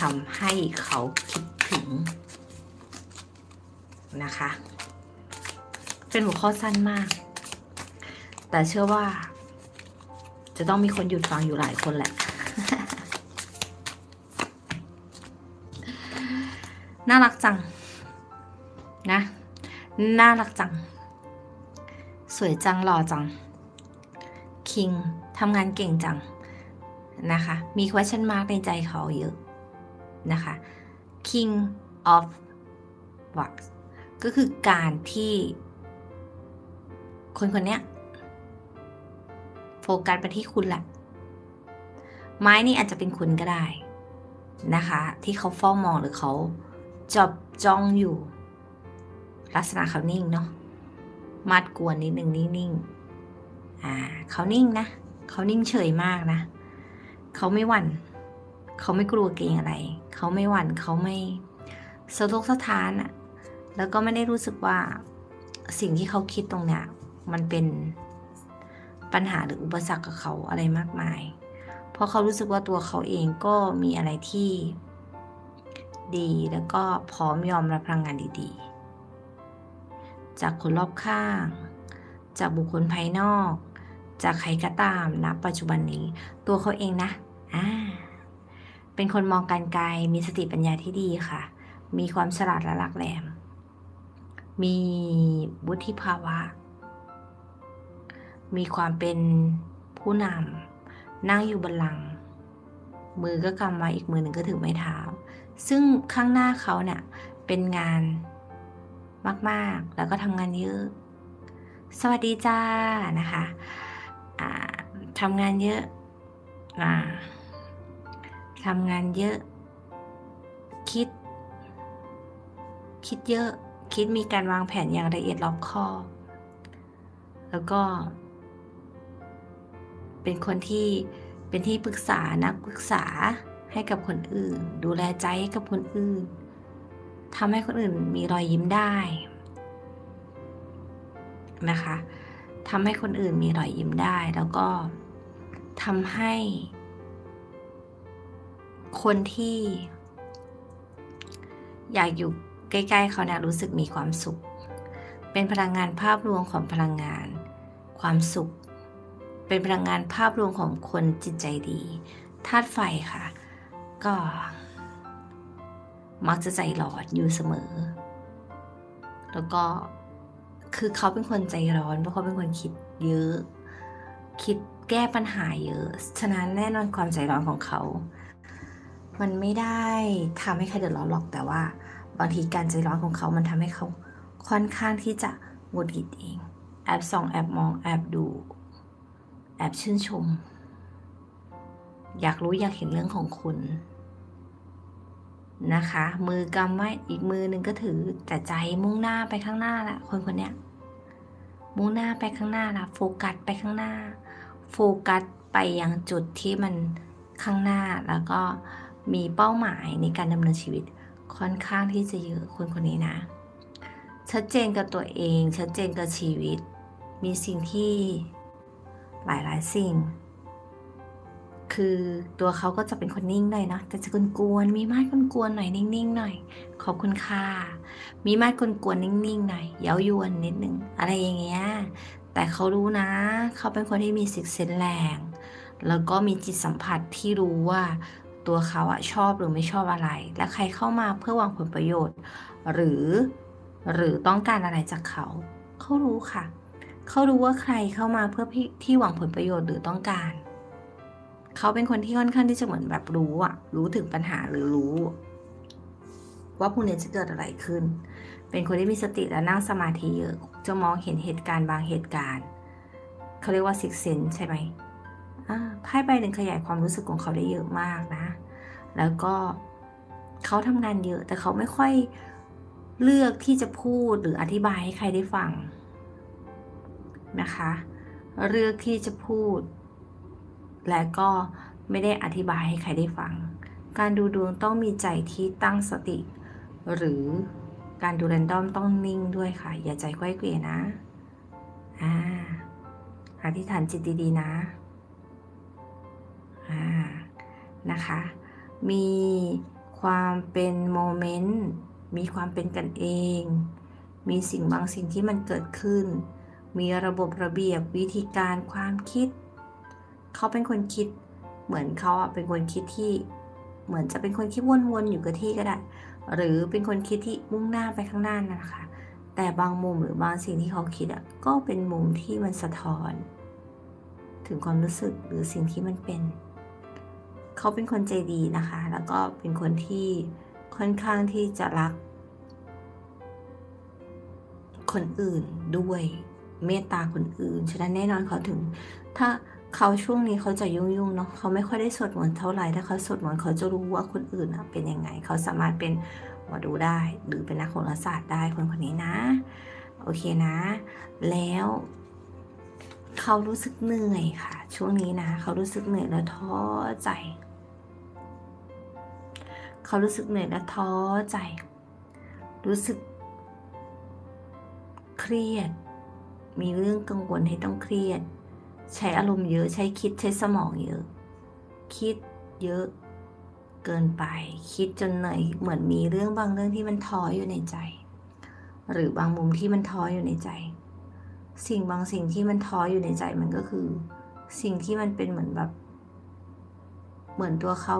ทำให้เขาคิดถึงนะคะ เป็นหัวข้อสั้นมาก แต่เชื่อว่า จะต้องมีคนหยุดฟังอยู่หลายคนแหละ น่ารักจัง นะ น่ารักจัง สวยจังหล่อจัง คิงทำงานเก่งจังนะคะ มี question mark ในใจเขาเยอะ นะคะ king of wax ก็คือการที่คนคนนี้โฟกัสไปที่คุณแหละ ไม้นี่อาจจะเป็นคุณก็ได้นะคะ ที่เขาเฝ้ามองหรือเขาจับจ้องอยู่ ลักษณะเขานิ่งเนาะมัดกวนนิดนึงนิ่งๆอ่าเขานิ่งนะเขานิ่งเฉยมากนะ เขาไม่หวั่น เขาไม่กลัวเกรงอะไร เขาไม่หวั่นเขาไม่สะทกสะท้านอะแล้วก็ไม่ได้รู้สึกว่าสิ่งที่เขาคิดตรงเนี้ยมันเป็นปัญหาหรืออุปสรรคกับเขาอะไรมากมาย เพราะเขารู้สึกว่าตัวเขาเองก็มีอะไรที่ดีแล้วก็พร้อมยอมรับพลังงานดีๆ จากคนรอบข้าง จากบุคคลภายนอก จากใครก็ตามนะปัจจุบันนี้ ตัวเขาเองนะ อ่า เป็นคนมองการไกล มีสติปัญญาที่ดีค่ะ มีความฉลาดและหลักแหลม มีวุฒิภาวะ มีความเป็นผู้นำ นั่งอยู่บนหลัง มือก็กำไว้อีกมือหนึ่งก็ถือไม้เท้า ซึ่งข้างหน้าเขาเนี่ยเป็นงานมาก ๆ แล้วก็ทำงานเยอะ สวัสดีจ้านะคะทำงานเยอะ ทำงานเยอะ คิด คิดเยอะ คิดมีการวางแผนอย่างละเอียดรอบคอบแล้วก็ เป็นคนที่เป็นที่ปรึกษานักปรึกษาให้กับคนอื่น ดูแลใจให้กับคนอื่นทำให้คนอื่นมีรอยยิ้มได้นะคะทำให้คนอื่นมีรอยยิ้มได้ แล้วก็ทำให้ คนที่ อยากอยู่ใกล้ๆเขาเนี่ยรู้สึกมีความสุข เป็นพลังงานภาพรวมของพลังงาน ความสุข เป็นพลังงานภาพรวมของคนจิตใจดีธาตุไฟค่ะ ก็ มักจะใจร้อนอยู่เสมอ แล้วก็คือเขาเป็นคนใจร้อนเพราะเขาเป็นคนคิดเยอะ คิดแก้ปัญหาเยอะ ฉะนั้นแน่นอนความใจร้อนของเขา มันไม่ได้ทำให้ใครเดือดร้อนหรอกแต่ว่า บางทีการใจร้อนของเขามันทำให้เขาค่อนข้างที่จะหงุดหงิดเอง แอบส่อง แอบมอง แอบดู แอบชื่นชม อยากรู้อยากเห็นเรื่องของคุณนะคะ มือกำไว้อีกมือหนึ่งก็ถือแต่ใจมุ่งหน้าไปข้างหน้าละคนคนเนี้ยมุ่งหน้าไปข้างหน้าละโฟกัสไปข้างหน้า โฟกัสไปยังจุดที่มันข้างหน้าแล้วก็ มีเป้าหมายในการดำเนินชีวิตค่อนข้างที่จะเยอะคนคนนี้นะ ชัดเจนกับตัวเอง ชัดเจนกับชีวิต มีสิ่งที่หลายหลายสิ่ง คือตัวเขาก็จะเป็นคนนิ่งหน่อยนะแต่จะกวนๆมีไม้กวนๆหน่อยนิ่งๆหน่อย ขอบคุณค่ะมีไม้กวนๆนิ่งๆหน่อยเย้ายวนนิดนึงอะไรอย่างเงี้ยแต่เขารู้นะ เขาเป็นคนที่มีสิกเซนแรง แล้วก็มีจิตสัมผัสที่รู้ว่า ตัวเขาอะชอบหรือไม่ชอบอะไร และใครเข้ามาเพื่อหวังผลประโยชน์ หรือหรือต้องการอะไรจากเขา เขารู้ค่ะ เขารู้ว่าใครเข้ามาเพื่อที่หวังผลประโยชน์หรือต้องการ เขาเป็นคนที่ค่อนข้างที่จะเหมือนแบบรู้อะรู้ถึงปัญหาหรือรู้ ว่าพรุ่งนี้จะเกิดอะไรขึ้น เป็นคนที่มีสติและนั่งสมาธิเยอะ จะมองเห็นเหตุการณ์บางเหตุการณ์ เขาเรียกว่าซิกเซนใช่ไหม ไพ่ใบหนึ่งขยายความรู้สึกของเขาได้เยอะมากนะ แล้วก็เขาทำงานเยอะแต่เขาไม่ค่อยเลือกที่จะพูดหรืออธิบายให้ใครได้ฟังนะคะเลือกที่จะพูด และก็ไม่ได้อธิบายให้ใครได้ฟัง การดูดวงต้องมีใจที่ตั้งสติ หรือการดูแรนดอมต้องนิ่งด้วยค่ะ อย่าใจก้อยเกลียนะอ่าอธิษฐานจิตดีๆนะ นะคะ มีความเป็นโมเมนต์ มีความเป็นกันเอง มีสิ่งบางสิ่งที่มันเกิดขึ้น มีระบบระเบียบวิธีการความคิด เขาเป็นคนคิด เหมือนเขาอะเป็นคนคิดที่เหมือนจะเป็นคนคิดวนๆอยู่กับที่ก็ได้ หรือเป็นคนคิดที่มุ่งหน้าไปข้างหน้านะคะ แต่บางมุมหรือบางสิ่งที่เขาคิดอะก็เป็นมุมที่มันสะท้อน ถึงความรู้สึกหรือสิ่งที่มันเป็น เขาเป็นคนใจดีนะคะ แล้วก็เป็นคนที่ค่อนข้างที่จะรัก คนอื่นด้วยเมตตาคนอื่น ฉะนั้นแน่นอนเขาถึง ถ้าเขาช่วงนี้เขาจะยุ่งๆเนาะเขาไม่ค่อยได้สวดมนต์เท่าไหร่ถ้าเขาสวดมนต์เขาจะรู้ว่าคนอื่นอะเป็นยังไง เขาสามารถเป็นหมอดูได้ หรือเป็นนักโหราศาสตร์ได้คนคนนี้นะ โอเคนะ แล้ว เขารู้สึกเหนื่อยค่ะ ช่วงนี้นะ เขารู้สึกเหนื่อยและท้อใจ เขารู้สึกเหนื่อยและท้อใจ รู้สึก เครียด มีเรื่องกังวลให้ต้องเครียด ใช้อารมณ์เยอะใช้คิดใช้สมองเยอะ คิดเยอะเกินไป คิดจนเหนื่อยเหมือนมีเรื่องบางเรื่องที่มันท้ออยู่ในใจ หรือบางมุมที่มันท้ออยู่ในใจ สิ่งบางสิ่งที่มันท้ออยู่ในใจมันก็คือ สิ่งที่มันเป็นเหมือนแบบ เหมือนตัวเขา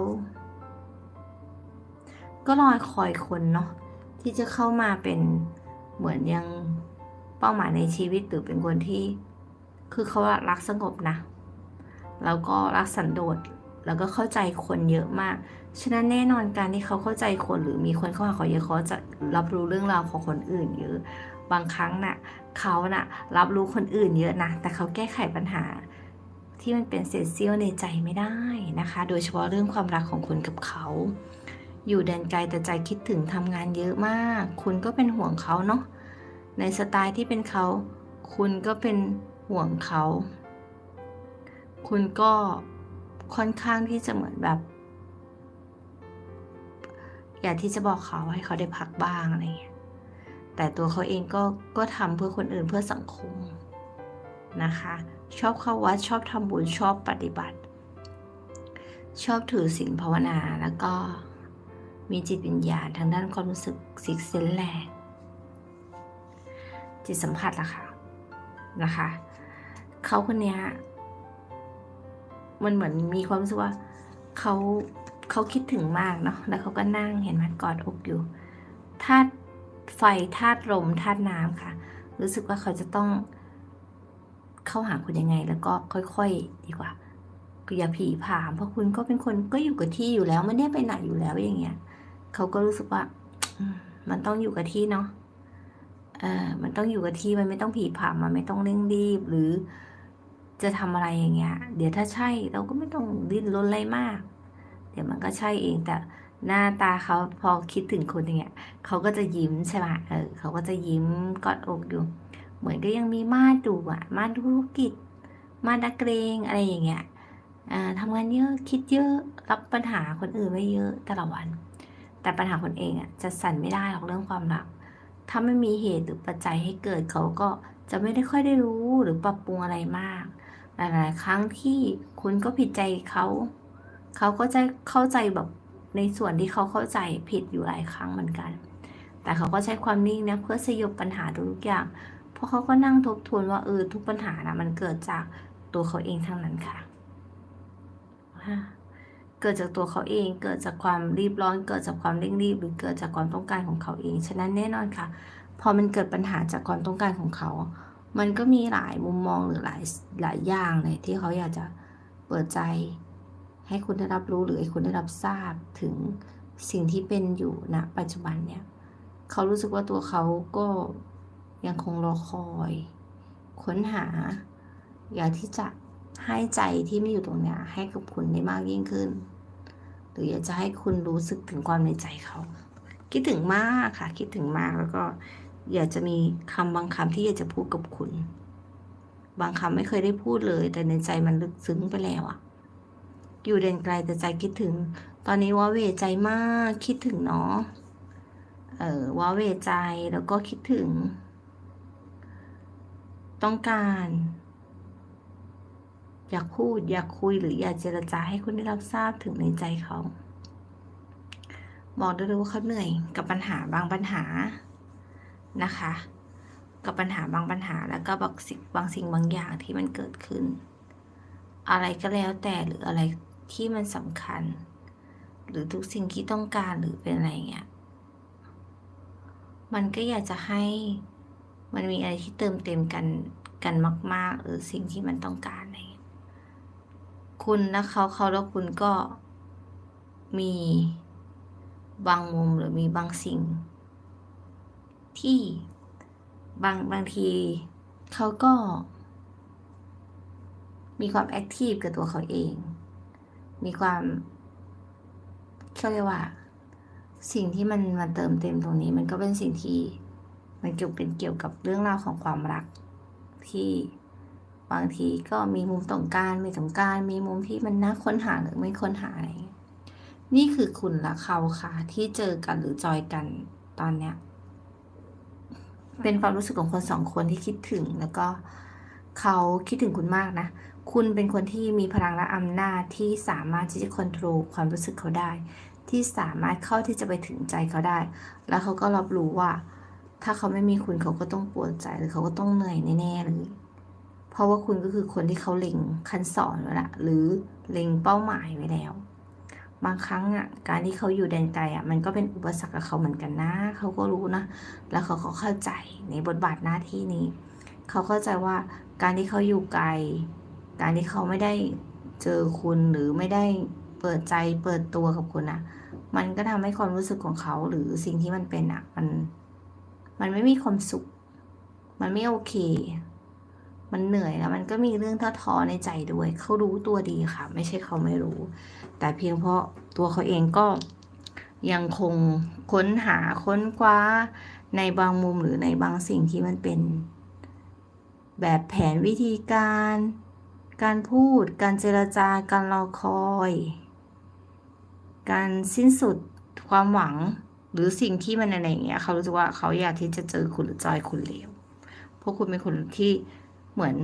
ก็รอคอยคนเนาะที่จะเข้ามาเป็นเหมือนยังเป้าหมายในชีวิตหรือเป็นคนที่ คือเขารักสงบนะ แล้วก็รักสันโดษแล้วก็เข้าใจคนเยอะมาก ฉะนั้นแน่นอนการที่เขาเข้าใจคนหรือมีคนเข้าหาเขาเยอะเขาจะรับรู้เรื่องราวของคนอื่นเยอะ บางครั้งน่ะเขาน่ะรับรู้คนอื่นเยอะนะ แต่เขาแก้ไขปัญหา ที่มันเป็นเศษเสี้ยวในใจไม่ได้นะคะ โดยเฉพาะเรื่องความรักของคุณกับเขา อยู่แดนไกลแต่ใจคิดถึงทำงานเยอะมาก คุณก็เป็นห่วงเขาเนาะในสไตล์ที่เป็นเขา คุณก็เป็นห่วงเขา คุณก็ค่อนข้างที่จะเหมือนแบบ อยากที่จะบอกเขาให้เขาได้พักบ้างอะไรเงี้ยแต่ตัวเขาเองก็ก็ทำเพื่อคนอื่นเพื่อสังคมนะคะ ชอบเข้าวัดชอบทำบุญชอบปฏิบัติ ชอบถือศีลภาวนาแล้วก็ มีจิตวิญญาณทางด้านความรู้สึกสิกเซนแรงจิตสัมผัสล่ะค่ะนะคะเขาคนนี้มันเหมือนมีความรู้สึกว่าเขาเขาคิดถึงมากเนาะแล้วเขาก็นั่งเห็นไหมกอดอกอยู่ธาตุไฟธาตุลมธาตุน้ำค่ะ รู้สึกว่าเขาจะต้องเข้าหาคุณยังไง แล้วก็ค่อยๆ ดีกว่าอย่าผีผามเพราะคุณก็เป็นคนก็อยู่กับที่อยู่แล้วไม่ได้ไปไหนอยู่แล้วอย่างเงี้ย เขาก็รู้สึกว่ามันต้องอยู่กับที่เนาะเออมันต้องอยู่กับที่มันไม่ต้องผีผ่ามันไม่ต้องเร่งรีบหรือจะทำอะไรอย่างเงี้ย เดี๋ยวถ้าใช่เราก็ไม่ต้องดิ้นรนอะไรมาก เดี๋ยวมันก็ใช่เองแต่หน้าตาเขาพอคิดถึงคนอย่างเงี้ยเขาก็จะยิ้มใช่ไหมเออเขาก็จะยิ้มกอดอกอยู่ เหมือนก็ยังมีมาดูอะมาธุรกิจ มาดักเกรงอะไรอย่างเงี้ยอ่าทำงานเยอะคิดเยอะรับปัญหาคนอื่นไว้เยอะแต่ละวัน แต่ปัญหาคนเองอะจะสั่นไม่ได้หรอกเรื่องความรัก ถ้าไม่มีเหตุหรือปัจจัยให้เกิดเขาก็จะไม่ได้ค่อยได้รู้หรือปรับปรุงอะไรมาก หลาย ๆ ครั้งที่คุณก็ผิดใจเขา เขาก็จะเข้าใจแบบในส่วนที่เขาเข้าใจผิดอยู่หลายครั้งเหมือนกัน แต่เขาก็ใช้ความนิ่งนะเพื่อสยบปัญหาทุกอย่าง เพราะเขาก็นั่งทบทวนว่าเออทุกปัญหานะมันเกิดจากตัวเขาเองทั้งนั้นค่ะ เกิดจากตัวเขาเอง เกิดจากความรีบร้อน เกิดจากความเร่งรีบ หรือเกิดจากความต้องการของเขาเอง ฉะนั้นแน่นอนค่ะ พอมันเกิดปัญหาจากความต้องการของเขา มันก็มีหลายมุมมองหรือหลายหลายอย่างเลยที่เขาอยากจะเปิดใจ ให้คุณได้รับรู้หรือให้คุณได้รับทราบถึงสิ่งที่เป็นอยู่ณปัจจุบันเนี่ยเขารู้สึกว่าตัวเขาก็ยังคงรอคอย ค้นหา อยากที่จะให้ใจที่ไม่อยู่ตรงนี้ให้กับคุณได้มากยิ่งขึ้น หรืออยากจะให้คุณรู้สึกถึงความในใจเขา คิดถึงมากค่ะ คิดถึงมากแล้วก็อยากจะมีคำบางคำที่อยากจะพูดกับคุณ บางคำไม่เคยได้พูดเลย แต่ในใจมันลึกซึ้งไปแล้วอะอยู่เด่นไกลแต่ใจคิดถึง ตอนนี้ว่าเวใจมากคิดถึงเนาะเออว่าเวใจแล้วก็คิดถึง ต้องการ อยากพูดอยากคุยหรืออยากเจรจาให้คุณได้รับทราบถึงในใจเขาบอกได้เลยว่าเขาเหนื่อยกับปัญหาบางปัญหานะคะ กับปัญหาบางปัญหาแล้วก็บางสิ่งบางสิ่งบางอย่างที่มันเกิดขึ้น อะไรก็แล้วแต่หรืออะไรที่มันสำคัญ หรือทุกสิ่งที่ต้องการหรือเป็นอะไรเงี้ยมันก็อยากจะให้มันมีอะไรที่เติมเต็มกันกันมาก ๆ หรือสิ่งที่มันต้องการอะไร คุณและเขาเขาแล้วคุณก็มีบางมุมหรือมีบางสิ่ง ที่บางบางทีเขาก็มีความแอคทีฟกับตัวเขาเอง มีความเขาเรียกว่า สิ่งที่มันมาเติมเต็มตรงนี้ มันก็เป็นสิ่งที่มันเกี่ยวเป็นเกี่ยวกับเรื่องราวของความรักที่ บางทีก็มีมุมต้องการไม่ต้องการมีมุมที่มันน่าค้นหาหรือไม่ค้นหาอะไรนี่คือคุณและเขาค่ะ ที่เจอกันหรือจอยกันตอนเนี้ย เป็นความรู้สึกของคนสองคนที่คิดถึงแล้วก็เขาคิดถึงคุณมากนะ คุณเป็นคนที่มีพลังและอำนาจที่สามารถที่จะควบคุมความรู้สึกเขาได้ ที่สามารถเข้าที่จะไปถึงใจเขาได้ แล้วเขาก็รับรู้ว่า ถ้าเขาไม่มีคุณเขาก็ต้องปวดใจหรือเขาก็ต้องเหนื่อยแน่ๆเลย เพราะว่าคุณก็คือคนที่เขาเล็งคันสอนไว้วละหรือเล็งเป้าหมายไว้แล้ว บางครั้งอะการที่เขาอยู่แดนไกลอะมันก็เป็นอุปสรรคกับเขาเหมือนกันนะเขาก็รู้นะ แล้วเขาก็เข้าใจในบทบาทหน้าที่นี้ เขาเข้าใจว่าการที่เขาอยู่ไกล การที่เขาไม่ได้เจอคุณหรือไม่ได้เปิดใจเปิดตัวกับคุณอะ มันก็ทำให้ความรู้สึกของเขาหรือสิ่งที่มันเป็นอะมัน มันไม่มีความสุข มันไม่โอเค มันเหนื่อยแล้วมันก็มีเรื่องท้อท้อในใจด้วย เขารู้ตัวดีค่ะ ไม่ใช่เขาไม่รู้ แต่เพียงเพราะตัวเขาเองก็ยังคงค้นหาค้นคว้าในบางมุมหรือในบางสิ่งที่มันเป็น แบบแผนวิธีการ การพูด การเจรจาการรอคอย การสิ้นสุดความหวังหรือสิ่งที่มันอะไรอย่างเงี้ยเขารู้สึกว่าเขาอยากที่จะเจอคุณหรือจอยคุณเร็วเพราะคุณเป็นคนที่ เหมือน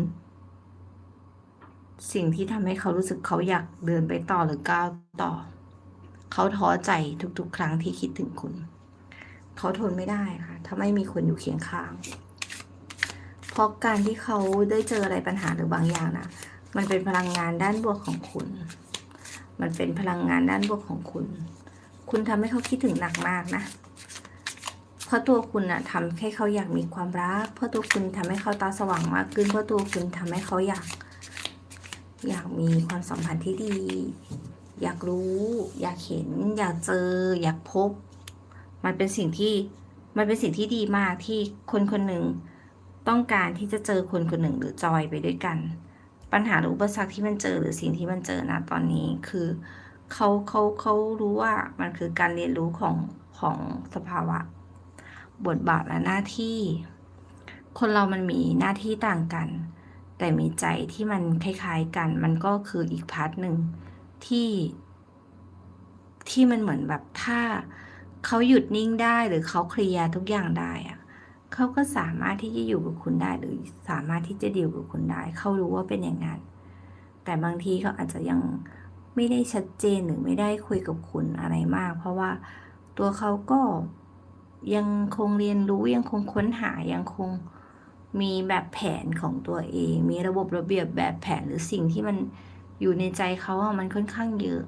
สิ่งที่ทำให้เขารู้สึกเขาอยากเดินไปต่อหรือก้าวต่อ เขาท้อใจทุกๆ ครั้งที่คิดถึงคุณ เขาทนไม่ได้ค่ะ ถ้าไม่มีคนอยู่เคียงข้าง เพราะการที่เขาได้เจออะไรปัญหาหรือบางอย่างนะมันเป็นพลังงานด้านบวกของคุณ มันเป็นพลังงานด้านบวกของคุณ คุณทำให้เขาคิดถึงหนักมากนะ เพราะตัวคุณอะทำให้เขาอยากมีความรัก เพราะตัวคุณทำให้เขาตาสว่างมากขึ้น เพราะตัวคุณทำให้เขาอยาก อยากมีความสัมพันธ์ที่ดี อยากรู้ อยากเห็น อยากเจอ อยากพบ มันเป็นสิ่งที่มันเป็นสิ่งที่ดีมากที่คนคนหนึ่งต้องการที่จะเจอคนคนหนึ่งหรือจอยไปด้วยกัน ปัญหาหรืออุปสรรคที่มันเจอหรือสิ่งที่มันเจอนะตอนนี้คือเขาเขาเขารู้ว่ามันคือการเรียนรู้ของของสภาวะ บทบาทและหน้าที่ คนเรามันมีหน้าที่ต่างกัน แต่มีใจที่มันคล้ายๆกัน มันก็คืออีกพาร์ทหนึ่งที่ที่มันเหมือนแบบถ้าเขาหยุดนิ่งได้หรือเขาเคลียร์ทุกอย่างได้อะเขาก็สามารถที่จะอยู่กับคุณได้หรือสามารถที่จะดีลกับคุณได้ เขารู้ว่าเป็นอย่างนั้นแต่บางทีเขาอาจจะยังไม่ได้ชัดเจนหรือไม่ได้คุยกับคุณอะไรมาก เพราะว่าตัวเขาก็ ยังคงเรียนรู้ยังคงค้นหายังคงมีแบบแผนของตัวเอง มีระบบระเบียบแบบแผนหรือสิ่งที่มันอยู่ในใจเขาอะมันค่อนข้างเยอะ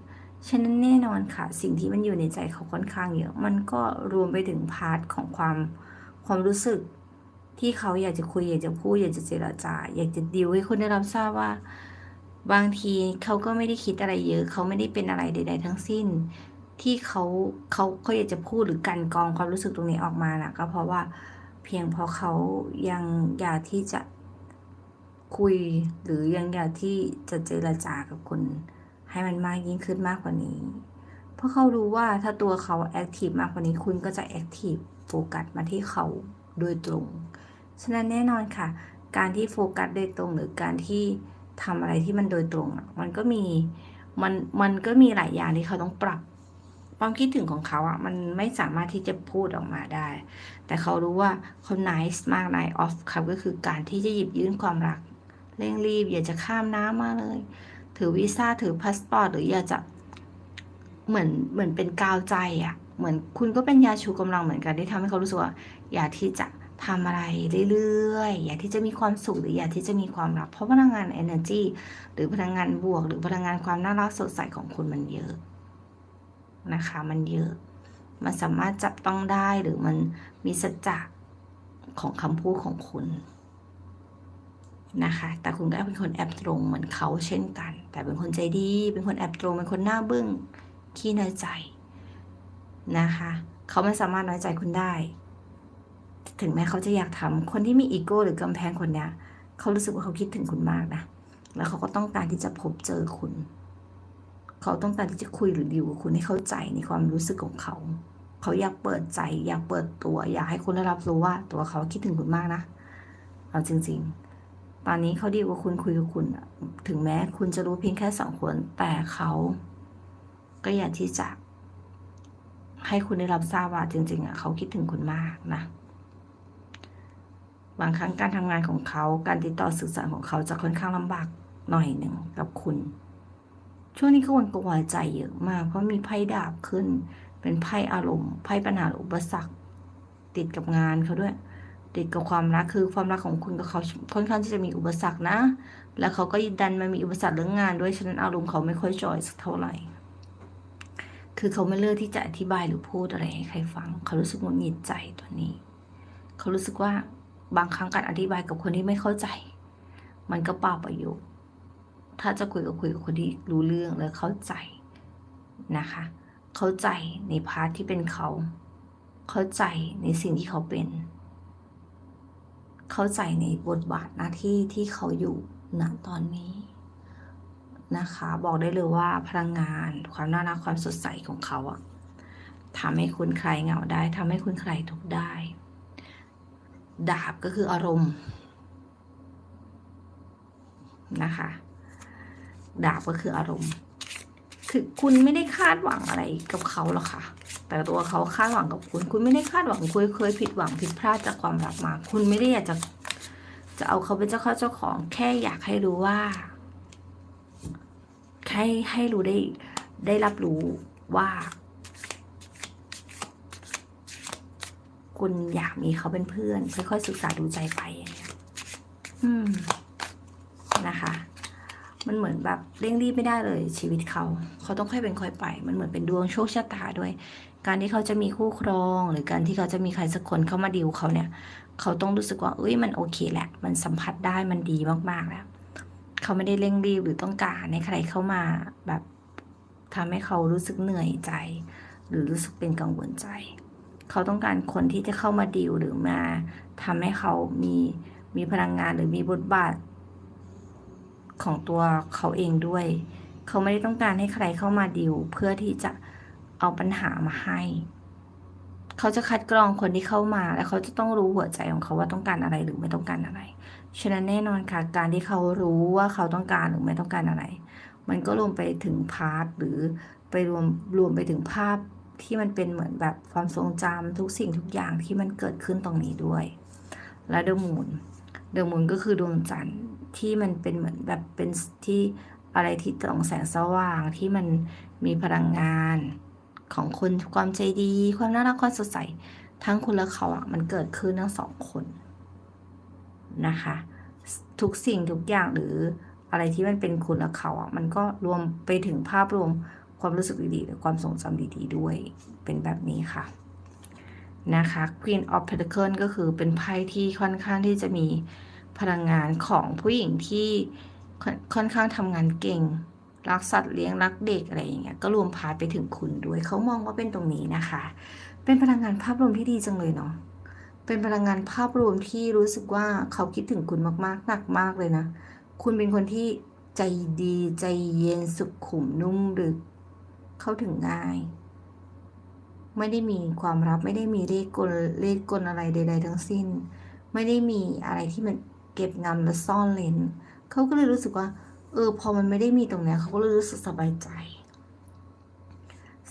ฉะนั้นแน่นอนค่ะ สิ่งที่มันอยู่ในใจเขาค่อนข้างเยอะ มันก็รวมไปถึงพาร์ทของความความรู้สึกที่เขาอยากจะคุยอยากจะพูดอยากจะเจรจาอยากจะดิวให้คนได้รับทราบว่า บางทีเขาก็ไม่ได้คิดอะไรเยอะ เขาไม่ได้เป็นอะไรใด ๆ ทั้งสิ้น ที่เขาเขาเขาอยากจะพูดหรือกันกองความรู้สึกตรงนี้ออกมานะก็เพราะว่าเพียงเพราะเขายังอยากที่จะคุยหรือยังอยากที่จะเจรจากับคุณให้มันมากยิ่งขึ้นมากกว่านี้ เพราะเขารู้ว่าถ้าตัวเขาแอคทีฟมากกว่านี้คุณก็จะแอคทีฟโฟกัสมาที่เขาโดยตรง ฉะนั้นแน่นอนค่ะ การที่โฟกัสโดยตรงหรือการที่ทำอะไรที่มันโดยตรงอะมันก็มีมันมันก็มีหลายอย่างที่เขาต้องปรับ ความคิดถึงของเขาอะมันไม่สามารถที่จะพูดออกมาได้ แต่เขารู้ว่าเขา nice มาก nice off ครับก็คือการที่จะหยิบยื่นความรัก เร่งรีบ อยากจะข้ามน้ำมาเลย ถือวีซ่าถือพาสปอร์ตหรืออยากจะเหมือนเหมือนเป็นกาวใจอะ เหมือนคุณก็เป็นยาชูกำลังเหมือนกันที่ทำให้เขารู้สึกว่าอยากที่จะทำอะไรเรื่อยๆ อยากที่จะมีความสุขหรืออยากที่จะมีความรักเพราะพลังงาน energy หรือพลังงานบวก หรือพลังงานความน่ารักสดใสของคุณมันเยอะ นะคะ มันเยอะ มันสามารถจับต้องได้หรือมันมีสัจจะของคำพูดของคุณนะคะ แต่คุณก็เป็นคนแอบตรงเหมือนเขาเช่นกัน แต่เป็นคนใจดี เป็นคนแอบตรง เป็นคนหน้าบึ้ง ขี้น้อยใจนะคะ เขาไม่สามารถน้อยใจคุณได้ ถึงแม้เขาจะอยากทำคนที่มีอีโก้หรือกำแพงคนเนี้ย เขารู้สึกว่าเขาคิดถึงคุณมากนะ แล้วเขาก็ต้องการที่จะพบเจอคุณ เขาต้องการที่จะคุยหรือดีลกับคุณให้เข้าใจในความรู้สึกของเขา เขาอยากเปิดใจอยากเปิดตัว อยากให้คุณได้รับรู้ว่า ตัวเขาคิดถึงคุณมากนะเอาจริง ๆ ตอนนี้เขาดีกว่าคุณคุยกับคุณ ถึงแม้คุณจะรู้เพียงแค่สองคนแต่เขาก็อยากที่จะ ให้คุณได้รับทราบว่าจริง ๆอะเขาคิดถึงคุณมากนะบางครั้งการทำงานของเขา การติดต่อสื่อสารของเขาจะค่อนข้างลำบากหน่อยหนึ่งกับคุณ ช่วงนี้ก็วนกวายใจเยอะมาก เพราะมีไพ่ดาบขึ้น เป็นไพ่อารมณ์ไพ่ปัญหาอุปสรรค ติดกับงานเขาด้วย ติดกับความรักคือความรักของคุณกับเขาค่อนข้างที่จะมีอุปสรรคนะ แล้วเขาก็ดันมามีอุปสรรคเรื่องงานด้วยฉะนั้นอารมณ์เขาไม่ค่อยจอยสักเท่าไหร่คือเขาไม่เลือกที่จะอธิบายหรือพูดอะไรให้ใครฟัง เขารู้สึกหงุดหงิดใจตัวนี้ เขารู้สึกว่าบางครั้งการอธิบายกับคนที่ไม่เข้าใจ มันก็เปล่าประโยชน์ ถ้าจะคุยกับคุยกับคนที่รู้เรื่องและเข้าใจนะคะ เข้าใจในพาร์ทที่เป็นเขา เข้าใจในสิ่งที่เขาเป็น เข้าใจในบทบาทหน้าที่ที่เขาอยู่ณตอนนี้นะคะ บอกได้เลยว่าพลังงานความน่ารักความสดใสของเขาอะทำให้คุณคลายเหงาได้ทำให้คุณคลายทุกได้ ดาบก็คืออารมณ์นะคะ ดาบก็คืออารมณ์ คือคุณไม่ได้คาดหวังอะไรกับเขาหรอกค่ะ แต่ตัวเขาคาดหวังกับคุณ คุณไม่ได้คาดหวังคุณเคยผิดหวังผิดพลาดจากความรักมา คุณไม่ได้อยากจะจะเอาเขาเป็นเจ้าข้าเจ้าของ แค่อยากให้รู้ว่าให้ให้รู้ได้ได้รับรู้ว่า คุณอยากมีเขาเป็นเพื่อน ค่อยๆศึกษาดูใจไปอย่างเงี้ยอืมนะคะ มันเหมือนแบบเร่งรีบไม่ได้เลยชีวิตเขา เขาต้องค่อยเป็นค่อยไป มันเหมือนเป็นดวงโชคชะตาด้วย การที่เขาจะมีคู่ครอง หรือการที่เขาจะมีใครสักคนเข้ามาดิวเขาเนี่ย เขาต้องรู้สึกว่าเอ้ยมันโอเคแหละ มันสัมผัสได้มันดีมากๆแล้ว เขาไม่ได้เร่งรีบหรือต้องการให้ใครเข้ามาแบบทำให้เขารู้สึกเหนื่อยใจ หรือรู้สึกเป็นกังวลใจ เขาต้องการคนที่จะเข้ามาดีลหรือมาทำให้เขามีมีพลังงานหรือมีบทบาท ของตัวเขาเองด้วย เขาไม่ได้ต้องการให้ใครเข้ามาดีลเพื่อที่จะเอาปัญหามาให้ เขาจะคัดกรองคนที่เข้ามา แล้วเขาจะต้องรู้หัวใจของเขาว่าต้องการอะไรหรือไม่ต้องการอะไร ฉะนั้นแน่นอนค่ะ การที่เขารู้ว่าเขาต้องการหรือไม่ต้องการอะไร มันก็รวมไปถึงพาร์ทหรือไปรวมรวมไปถึงภาพที่มันเป็นเหมือนแบบความทรงจำทุกสิ่งทุกอย่างที่มันเกิดขึ้นตรงนี้ด้วย และเดมูนเดมูนก็คือดวงจันทร์ ที่มันเป็นเหมือนแบบเป็นที่อะไรที่ตรงแสงสว่างที่มันมีพลังงานของคนความใจดี ความน่ารักความสดใส ทั้งคุณและเขาอะมันเกิดขึ้นทั้งสองคนนะคะ ทุกสิ่งทุกอย่างหรืออะไรที่มันเป็นคุณและเขาอะมันก็รวมไปถึงภาพรวมความรู้สึกดีๆหรือความทรงจำดีๆด้วยเป็นแบบนี้ค่ะนะคะ Queen of Pentacles ก็คือเป็นไพ่ที่ค่อนข้างที่จะมี พลังงานของผู้หญิงที่ค่อนข้างทำงานเก่ง รักสัตว์เลี้ยงรักเด็กอะไรอย่างเงี้ยก็รวมพาไปถึงคุณด้วยเขามองว่าเป็นตรงนี้นะคะ เป็นพลังงานภาพรวมที่ดีจังเลยเนาะเป็นพลังงานภาพรวมที่รู้สึกว่าเขาคิดถึงคุณมากๆหนักมากเลยนะ คุณเป็นคนที่ใจดีใจเย็นสุขุมนุ่มดึกเข้าถึงง่าย ไม่ได้มีความลับไม่ได้มีเลขกลเลขกลอะไรใด ๆ ทั้งสิ้น ไม่ได้มีอะไรที่มัน เก็บงำและซ่อนเลนเขาก็เลยรู้สึกว่า เออ พอมันไม่ได้มีตรงนี้เขาก็เลยรู้สึกสบายใจ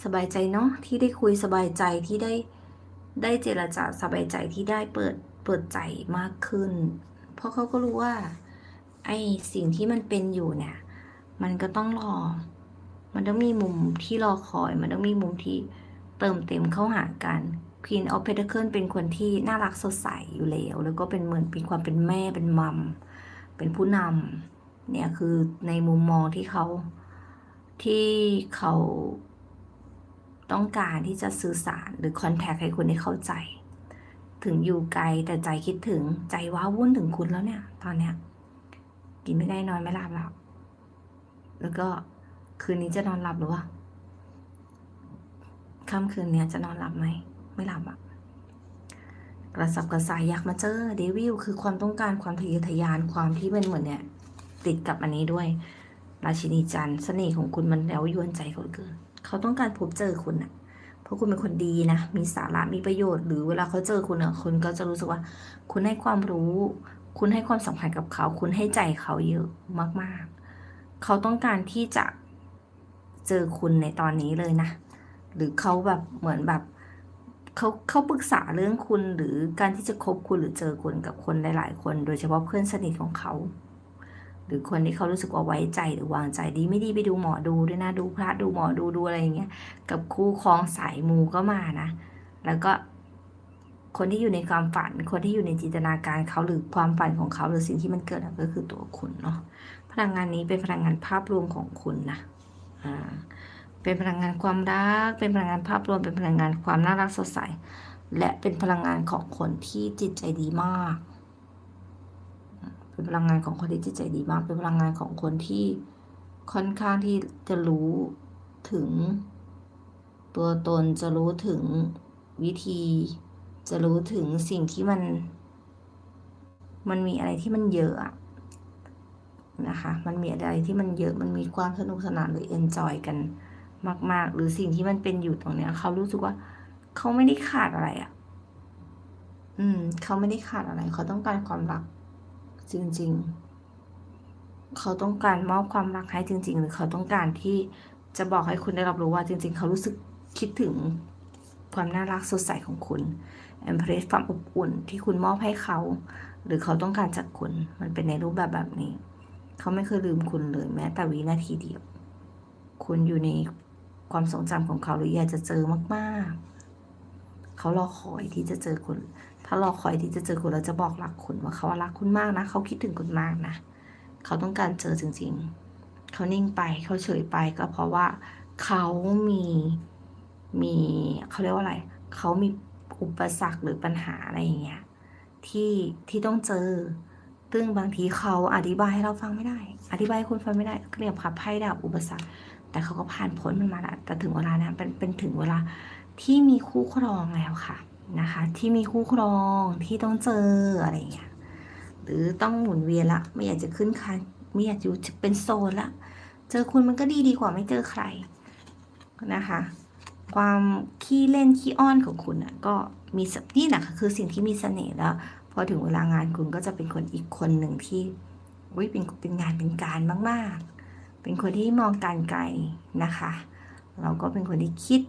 สบายใจเนาะที่ได้คุยสบายใจที่ได้ได้เจรจาสบายใจที่ได้เปิดเปิดใจมากขึ้น เพราะเขาก็รู้ว่า ไอ้สิ่งที่มันเป็นอยู่เนี่ย มันก็ต้องรอ มันต้องมีมุมที่รอคอย มันต้องมีมุมที่เติมเต็มเข้าหากัน Queen of Pentacle เป็นคนที่น่ารักสดใสอยู่แล้ว แล้วก็เป็นเหมือนเป็นความเป็นแม่เป็นมัม เป็นผู้นำเนี่ยคือในมุมมองที่เขาที่เขาต้องการที่จะสื่อสารหรือคอนแทคให้คุณได้เข้าใจ ถึงอยู่ไกลแต่ใจคิดถึงใจว้าวุ่นถึงคุณแล้วเนี่ย ตอนเนี้ย กินไม่ได้นอนไม่หลับแล้วแล้วก็คืนนี้จะนอนหลับหรือวะค่ำคืนเนี้ยจะนอนหลับไหม ไม่หลับอะกระสับกระส่ายอยากมาเจอเดวิลคือความต้องการความทะเยอทะยานความที่เป็นเหมือนเนี่ย ติดกับอันนี้ด้วย ราชินีจันทร์เสน่ห์ของคุณมันแล้วยวนใจเขาเหลือเกิน เขาต้องการพบเจอคุณอะเพราะคุณเป็นคนดีนะ มีสาระมีประโยชน์หรือเวลาเขาเจอคุณอะคุณก็จะรู้สึกว่า คุณให้ความรู้ คุณให้ความสำคัญกับเขา คุณให้ใจเขาเยอะมากๆ เขาต้องการที่จะเจอคุณในตอนนี้เลยนะ หรือเขาแบบเหมือนแบบ เขาเขาปรึกษาเรื่องคุณหรือการที่จะคบคุณหรือเจอคุณกับคนหลาย ๆ คน โดยเฉพาะเพื่อนสนิทของเขา หรือคนที่เขารู้สึกว่าไว้ใจหรือวางใจดีไม่ดีไปดูหมอดูด้วยนะดูพระดูหมอดูดูอะไรอย่างเงี้ยกับคู่ครองสายมูก็มานะ แล้วก็คนที่อยู่ในความฝัน คนที่อยู่ในจินตนาการเขาหรือความฝันของเขาหรือสิ่งที่มันเกิดก็คือตัวคุณเนาะพลังงานนี้เป็นพลังงานภาพรวมของคุณนะอ่า เป็นพลังงานความรัก เป็นพลังงานภาพรวม เป็นพลังงานความน่ารักสดใส และเป็นพลังงานของคนที่จิตใจดีมาก เป็นพลังงานของคนที่จิตใจดีมาก เป็นพลังงานของคนที่ค่อนข้างที่จะรู้ถึง ตัวตนจะรู้ถึงวิธี จะรู้ถึงสิ่งที่มัน มันมีอะไรที่มันเยอะนะคะ มันมีอะไรที่มันเยอะ มันมีความสนุกสนานหรือเอนจอยกัน มาก ๆ หรือสิ่งที่มันเป็นอยู่ตรงเนี้ย เขารู้สึกว่า เขาไม่ได้ขาดอะไรอะ่ะ อืม เขาไม่ได้ขาดอะไร เขาต้องการความรัก จริง ๆ เขาต้องการมอบความรักให้จริง ๆ หรือเขาต้องการที่จะบอกให้คุณได้รับรู้ว่า จริง ๆ เขารู้สึกคิดถึงความน่ารักสดใสของคุณแอมเพรสความอบอุ่นที่คุณมอบให้เขา หรือเขาต้องการจากคุณ มันเป็นในรูปแบบแบบนี้ เขาไม่เคยลืมคุณเลยแม้แต่วินาทีเดียว คุณอยู่ใน ความทรงจำของเขาหรืออยากจะเจอมากๆ เขารอคอยที่จะเจอคุณ ถ้ารอคอยที่จะเจอคุณแล้วจะบอกรักคุณว่าเขารักคุณมากนะ เขาคิดถึงคุณมากนะ เขาต้องการเจอจริง ๆ เขานิ่งไปเขาเฉยไปก็เพราะว่าเขามีมีเขาเรียกว่าอะไร เขามีอุปสรรคหรือปัญหาอะไรอย่างเงี้ยที่ที่ต้องเจอ ซึ่งบางทีเขาอธิบายให้เราฟังไม่ได้ อธิบายให้คุณฟังไม่ได้เรียกขับไพ่ดาบอุปสรรค แต่เขาก็ผ่านพ้นมันมาแล้วแต่ถึงเวลานะเป็นเป็นถึงเวลาที่มีคู่ครองแล้วค่ะนะคะ ที่มีคู่ครองที่ต้องเจออะไรอย่างเงี้ยหรือต้องหมุนเวียนละไม่อยากจะขึ้นคันไม่อยากอยู่เป็นโซนละเจอคุณมันก็ดีดีกว่าไม่เจอใครนะคะ ความขี้เล่นขี้อ้อนของคุณอะก็มีสนี่แหละคือสิ่งที่มีเสน่ห์แล้วพอถึงเวลางานคุณก็จะเป็นคนอีกคนหนึ่งที่เป็นเป็นงานเป็นการมาก ๆ เป็นคนที่มองการไกลนะคะ เราก็เป็นคนที่คิด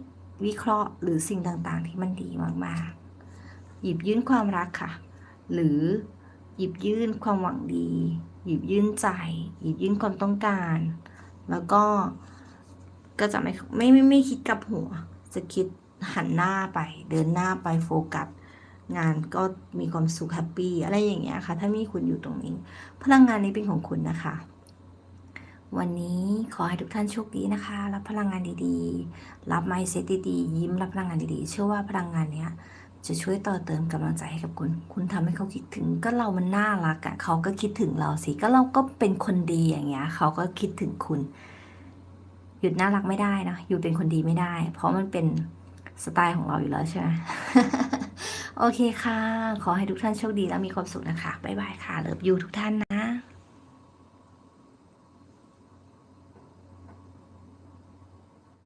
วิเคราะห์หรือสิ่งต่างๆ ที่มันดีมากๆ หยิบยื่นความรักค่ะ หรือหยิบยื่นความหวังดี หยิบยื่นใจ หยิบยื่นความต้องการ แล้วก็ก็จะไม่ไม่ไม่ไม่คิดกับหัว จะคิดหันหน้าไป เดินหน้าไปโฟกัสงานก็มีความสุขแฮปปี้อะไรอย่างเงี้ยค่ะ ถ้ามีคุณอยู่ตรงนี้ พลังงานนี้เป็นของคุณนะคะ วันนี้ขอให้ทุกท่านโชคดีนะคะ รับพลังงานดีๆ รับไมเซ็ตดีๆ ยิ้มรับพลังงานดีๆ เชื่อว่าพลังงานเนี้ยจะช่วยต่อเติมกำลังใจให้กับคุณ คุณทำให้เขาคิดถึงก็เรามันน่ารักอะ่ะเขาก็คิดถึงเราสิ ก็เราก็เป็นคนดีอย่างเงี้ย เขาก็คิดถึงคุณ หยุดน่ารักไม่ได้นะหยุดเป็นคนดีไม่ได้ เพราะมันเป็นสไตล์ของเราอยู่แล้วใช่ไหมโอเคค่ะ ขอให้ทุกท่านโชคดีและมีความสุขนะคะ บ๊ายบายค่ะ เลิฟยูทุกท่านนะ